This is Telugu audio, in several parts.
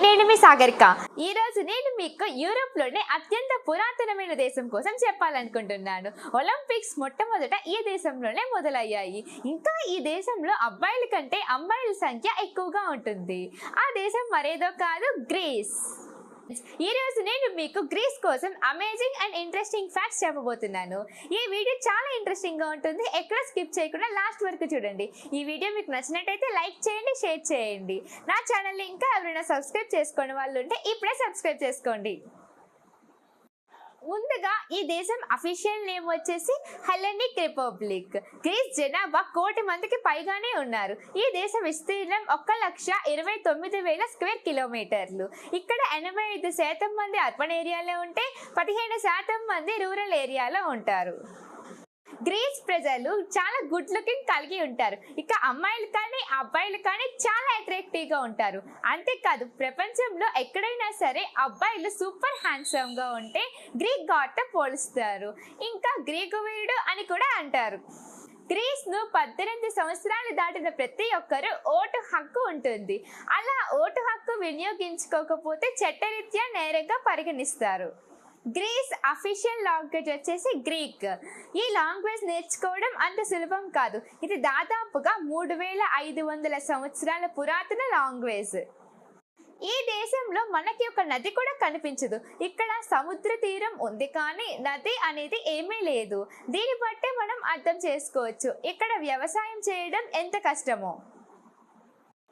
నేను మీ సాగరిక. ఈ రోజు నేను మీకు యూరోప్లోనే అత్యంత పురాతనమైన దేశం కోసం చెప్పాలనుకుంటున్నాను. ఒలింపిక్స్ మొట్టమొదట ఈ దేశంలోనే మొదలయ్యాయి. ఇంకా ఈ దేశంలో అబ్బాయిల కంటే అమ్మాయిల సంఖ్య ఎక్కువగా ఉంటుంది. ఆ దేశం మరేదో కాదు గ్రీస్. ఈ రోజు నేను మీకు గ్రీస్ కోసం అమేజింగ్ అండ్ ఇంట్రెస్టింగ్ ఫ్యాక్ట్స్ చెప్పబోతున్నాను. ఈ వీడియో చాలా ఇంట్రెస్టింగ్గా ఉంటుంది. ఎక్కడ స్కిప్ చేయకుండా లాస్ట్ వరకు చూడండి. ఈ వీడియో మీకు నచ్చినట్టయితే లైక్ చేయండి షేర్ చేయండి. నా ఛానల్ ఇంకా ఎవరైనా సబ్స్క్రైబ్ చేసుకునే వాళ్ళు ఉంటే ఇప్పుడే సబ్స్క్రైబ్ చేసుకోండి. ముందుగా ఈ దేశం అఫీషియల్ నేమ్ వచ్చేసి హెలెనిక్ రిపబ్లిక్ గ్రీస్ జనాభా కోటి మందికి పైగానే ఉన్నారు. ఈ దేశ విస్తీర్ణం ఒక్క లక్ష ఇరవై తొమ్మిది వేల స్క్వేర్ కిలోమీటర్లు ఇక్కడ ఎనభై ఐదు శాతం మంది అర్బన్ ఏరియాలో ఉంటే పదిహేను శాతం మంది రూరల్ ఏరియాలో ఉంటారు. గ్రీస్ ప్రజలు చాలా గుడ్ లుకింగ్ కలిగి ఉంటారు. ఇక అమ్మాయిలు కానీ అబ్బాయిలు కానీ చాలా అట్రాక్టివ్గా ఉంటారు. అంతేకాదు ప్రపంచంలో ఎక్కడైనా సరే అబ్బాయిలు సూపర్ హ్యాండ్సమ్గా ఉంటే గ్రీక్ గాడ్తో పోలుస్తారు. ఇంకా గ్రీకు వీరుడు అని కూడా అంటారు. గ్రీస్ను పద్దెనిమిది సంవత్సరాలు దాటిన ప్రతి ఒక్కరూ ఓటు హక్కు ఉంటుంది. అలా ఓటు హక్కు వినియోగించుకోకపోతే చట్టరీత్యా నేరంగా పరిగణిస్తారు. గ్రీస్ అఫీషియల్ లాంగ్వేజ్ వచ్చేసి గ్రీక్ ఈ లాంగ్వేజ్ నేర్చుకోవడం అంత సులభం కాదు. ఇది దాదాపుగా మూడు వేల ఐదు వందల సంవత్సరాల పురాతన లాంగ్వేజ్ ఈ దేశంలో మనకి ఒక నది కూడా కనిపించదు. ఇక్కడ సముద్ర తీరం ఉంది కానీ నది అనేది ఏమీ లేదు. దీన్ని బట్టే మనం అర్థం చేసుకోవచ్చు. ఇక్కడ వ్యవసాయం చేయడం ఎంత కష్టమో.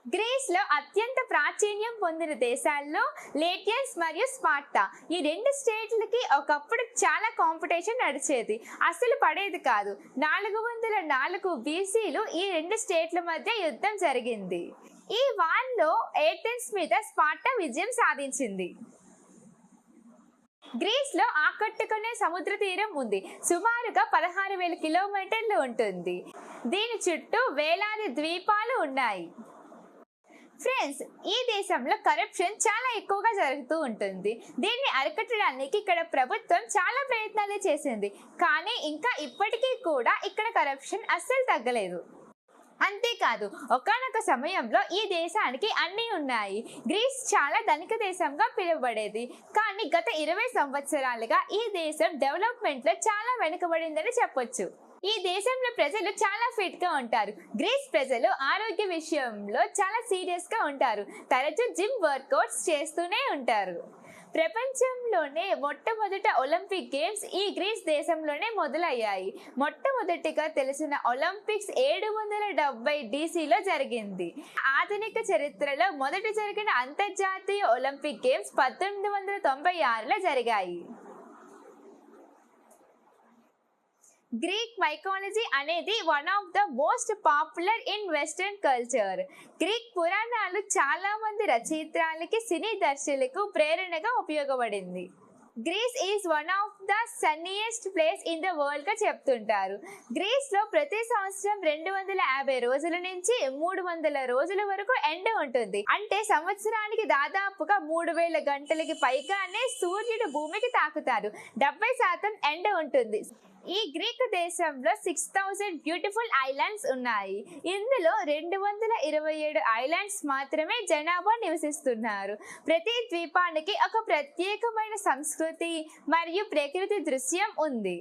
గ్రీస్లో అత్యంత ప్రాచీన్యం పొందిన దేశాల్లో లేటియన్స్ మరియు స్పార్టా. ఈ రెండు స్టేట్లకి ఒకప్పుడు చాలా కాంపిటీషన్ నడిచేది. అసలు పడేది కాదు. నాలుగు వందల నాలుగు బీసీలు ఈ రెండు స్టేట్ల మధ్య యుద్ధం జరిగింది. ఈ వార్లో ఏథెన్స్ మీద స్పార్టా విజయం సాధించింది. గ్రీస్లో ఆకట్టుకునే సముద్ర తీరం ఉంది. సుమారుగా పదహారు వేల కిలోమీటర్లు ఉంటుంది. దీని చుట్టూ వేలాది ద్వీపాలు ఉన్నాయి. ఫ్రెండ్స్ ఈ దేశంలో కరప్షన్ చాలా ఎక్కువగా జరుగుతూ ఉంటుంది. దీన్ని అరికట్టడానికి ఇక్కడ ప్రభుత్వం చాలా ప్రయత్నాలు చేసింది. కానీ ఇంకా ఇప్పటికీ కూడా ఇక్కడ కరప్షన్ అస్సలు తగ్గలేదు. అంతేకాదు ఒకనొక సమయంలో ఈ దేశానికి అన్నీ ఉన్నాయి. గ్రీస్ చాలా ధనిక దేశంగా పిలువబడేది. కానీ గత ఇరవై సంవత్సరాలుగా ఈ దేశం డెవలప్మెంట్లో చాలా వెనుకబడిందని చెప్పొచ్చు. ఈ దేశంలో ప్రజలు చాలా ఫిట్గా ఉంటారు. గ్రీస్ ప్రజలు ఆరోగ్య విషయంలో చాలా సీరియస్గా ఉంటారు. తరచూ జిమ్ వర్కౌట్స్ చేస్తూనే ఉంటారు. ప్రపంచంలోనే మొట్టమొదట ఒలింపిక్ గేమ్స్ ఈ గ్రీస్ దేశంలోనే మొదలయ్యాయి. మొట్టమొదటిగా తెలిసిన ఒలింపిక్స్ ఏడు వందల డెబ్బై డీసీలో జరిగింది. ఆధునిక చరిత్రలో మొదట జరిగిన అంతర్జాతీయ ఒలింపిక్ గేమ్స్ పద్దెనిమిది వందల తొంభై ఆరులో జరిగాయి. గ్రీక్ మైకాలజీ అనేది one of the most popular in western culture Greek పురాణాలు చాలా మంది రచయిత్రాలకి సినీ దర్శకులకు ప్రేరణగా ఉపయోగపడింది. Greece is one of the sunniest place in the వరల్డ్గా చెప్తుంటారు. గ్రీస్లో ప్రతి సంవత్సరం రెండు వందల యాభై రోజుల నుంచి మూడు వందల రోజుల వరకు ఎండ ఉంటుంది. అంటే సంవత్సరానికి దాదాపుగా మూడు వేల గంటలకి పైగానే సూర్యుడు భూమికి తాకుతారు డెబ్బై శాతం ఎండ ఉంటుంది. ఈ గ్రీక్ దేశంలో సిక్స్ థౌజండ్ బ్యూటిఫుల్ ఐలాండ్స్ ఉన్నాయి. ఇందులో రెండు వందల ఇరవై ఏడు ఐలాండ్స్ మాత్రమే జనాభా నివసిస్తున్నారు. ప్రతి ద్వీపానికి ఒక ప్రత్యేకమైన సంస్కృతి మరియు ప్రకృతి దృశ్యం ఉంది.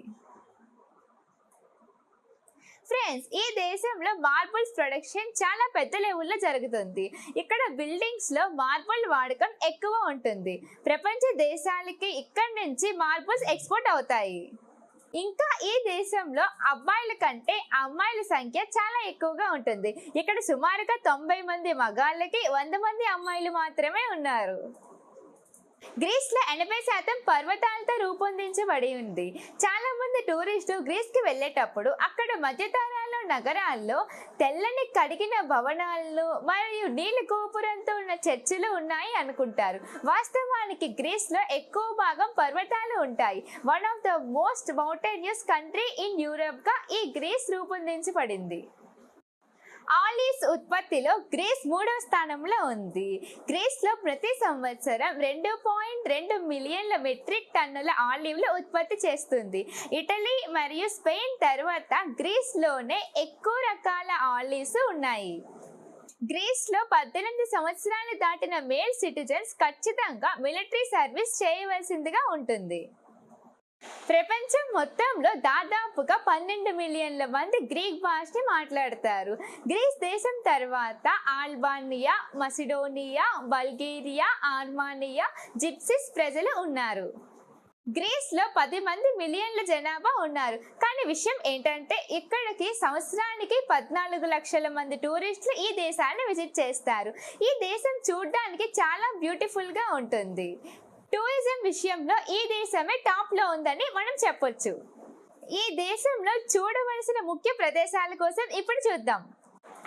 ఫ్రెండ్స్ ఈ దేశంలో మార్బుల్స్ ప్రొడక్షన్ చాలా పెద్ద లెవెల్లో జరుగుతుంది. ఇక్కడ బిల్డింగ్స్లో మార్బుల్ వాడకం ఎక్కువ ఉంటుంది. ప్రపంచ దేశాలకి ఇక్కడ నుంచి మార్బుల్స్ ఎక్స్పోర్ట్ అవుతాయి. ఇంకా ఈ దేశంలో అబ్బాయిల కంటే అమ్మాయిల సంఖ్య చాలా ఎక్కువగా ఉంటుంది. ఇక్కడ సుమారుగా తొంభై మంది మగాళ్ళకి వంద మంది అమ్మాయిలు మాత్రమే ఉన్నారు. గ్రీస్లో ఎనభై శాతం పర్వతాలతో రూపొందించబడి ఉంది. చాలా మంది టూరిస్టులు గ్రీస్కి వెళ్ళేటప్పుడు అక్కడ మధ్యతర నగరాల్లో తెల్లని కడిగిన భవనాలు మరియు నీలి గోపురంతో ఉన్న చర్చిలు ఉన్నాయి అనుకుంటారు. వాస్తవానికి గ్రీస్లో ఎక్కువ భాగం పర్వతాలు ఉంటాయి. One of the most mountainous country in యూరప్గా ఈ గ్రీస్ రూపొందించబడింది. ఆలివ్స్ ఉత్పత్తిలో గ్రీస్ మూడవ స్థానంలో ఉంది. గ్రీస్లో ప్రతి సంవత్సరం రెండు పాయింట్ రెండు మిలియన్ల మెట్రిక్ టన్నుల ఆలివ్లు ఉత్పత్తి చేస్తుంది. ఇటలీ మరియు స్పెయిన్ తర్వాత గ్రీస్లోనే ఎక్కువ రకాల ఆలివ్స్ ఉన్నాయి. గ్రీస్లో పద్దెనిమిది సంవత్సరాలు దాటిన మేల్ సిటిజన్స్ ఖచ్చితంగా మిలిటరీ సర్వీస్ చేయవలసిందిగా ఉంటుంది. ప్రపంచం మొత్తంలో దాదాపుగా పన్నెండు మిలియన్ల మంది గ్రీక్ భాషని మాట్లాడతారు. గ్రీస్ దేశం తర్వాత ఆల్బానియా మసిడోనియా బల్గేరియా ఆర్మానియా జిప్సిస్ ప్రజలు ఉన్నారు. గ్రీస్లో పది మంది మిలియన్ల జనాభా ఉన్నారు. కానీ విషయం ఏంటంటే ఇక్కడికి సంవత్సరానికి పద్నాలుగు లక్షల మంది టూరిస్టులు ఈ దేశాన్ని విజిట్ చేస్తారు. ఈ దేశం చూడడానికి చాలా బ్యూటిఫుల్గా ఉంటుంది. టూరిజం విషయంలో ఈ దేశమే టాప్లో ఉందని మనం చెప్పొచ్చు. ఈ దేశంలో చూడవలసిన ముఖ్య ప్రదేశాల కోసం ఇప్పుడు చూద్దాం.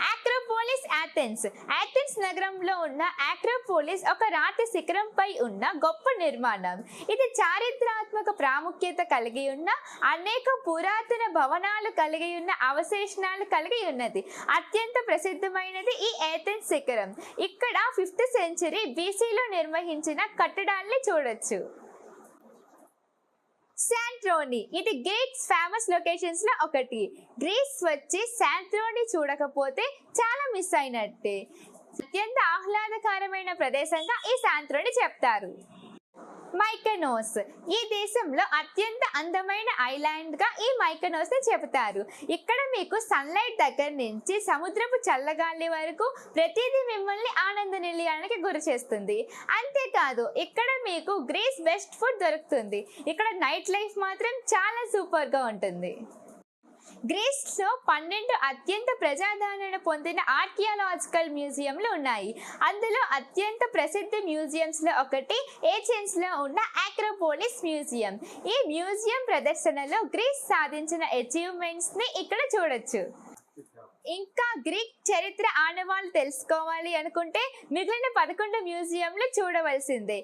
ఆక్రోపోలిస్ ఆథెన్స్ ఆథెన్స్ నగరంలో ఉన్న ఆక్రోపోలిస్ ఒక రాతి శిఖరంపై ఉన్న గొప్ప నిర్మాణం. ఇది చారిత్రాత్మక ప్రాముఖ్యత కలిగి ఉన్న అనేక పురాతన భవనాలు కలిగి ఉన్న అవశేషణాలు కలిగి ఉన్నది. అత్యంత ప్రసిద్ధమైనది ఈ ఏథెన్స్ శిఖరం. ఇక్కడ ఫిఫ్త్ సెంచరీ బీసీలో నిర్వహించిన కట్టడాల్ని చూడొచ్చు. శాంట్రోని ఇది గ్రీక్స్ ఫేమస్ లొకేషన్స్లో ఒకటి. గ్రీస్ వచ్చి శాంట్రోని చూడకపోతే చాలా మిస్ అయినట్టే. అత్యంత ఆహ్లాదకరమైన ప్రదేశంగా ఈ శాంత్రోని చెప్తారు. మైకనోస్. ఈ దేశంలో అత్యంత అందమైన ఐలాండ్గా ఈ మైకనోస్ని చెబుతారు. ఇక్కడ మీకు సన్లైట్ దగ్గర నుంచి సముద్రపు చల్లగాలి వరకు ప్రతిదీ మిమ్మల్ని ఆనంద నిలయానికి గురి చేస్తుంది. అంతేకాదు ఇక్కడ మీకు గ్రీస్ బెస్ట్ ఫుడ్ దొరుకుతుంది. ఇక్కడ నైట్ లైఫ్ మాత్రం చాలా సూపర్గా ఉంటుంది. గ్రీస్లో పన్నెండు అత్యంత ప్రజాదరణ పొందిన ఆర్కియాలజికల్ మ్యూజియంలు ఉన్నాయి. అందులో అత్యంత ప్రసిద్ధ మ్యూజియంస్లో ఒకటి ఏథెన్స్లో ఉన్న ఆక్రోపోలిస్ మ్యూజియం. ఈ మ్యూజియం ప్రదర్శనలో గ్రీస్ సాధించిన అచీవ్మెంట్స్ని ఇక్కడ చూడొచ్చు. ఇంకా గ్రీక్ చరిత్ర ఆనవాళ్ళు తెలుసుకోవాలి అనుకుంటే మిగిలిన పదకొండు మ్యూజియంలు చూడవలసిందే.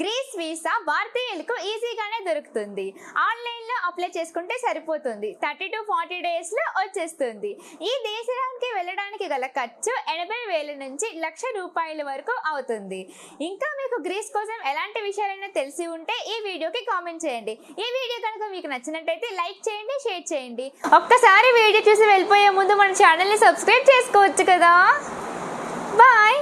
గ్రీస్ వీసా భారతీయులకు ఈజీగానే దొరుకుతుంది. ఆన్లైన్లో అప్లై చేసుకుంటే సరిపోతుంది. థర్టీ టు ఫార్టీ డేస్లో వచ్చేస్తుంది. ఈ దేశానికి వెళ్ళడానికి గల ఖర్చు ఎనభై వేల నుంచి లక్ష రూపాయల వరకు అవుతుంది. ఇంకా మీకు గ్రీస్ కోసం ఎలాంటి విషయాలైనా తెలిసి ఉంటే ఈ వీడియోకి కామెంట్ చేయండి. ఈ వీడియో కనుక మీకు నచ్చినట్టయితే లైక్ చేయండి షేర్ చేయండి. ఒక్కసారి వీడియో చూసి వెళ్ళిపోయే ముందు మన ఛానల్ని సబ్స్క్రైబ్ చేసుకోవచ్చు కదా. బాయ్!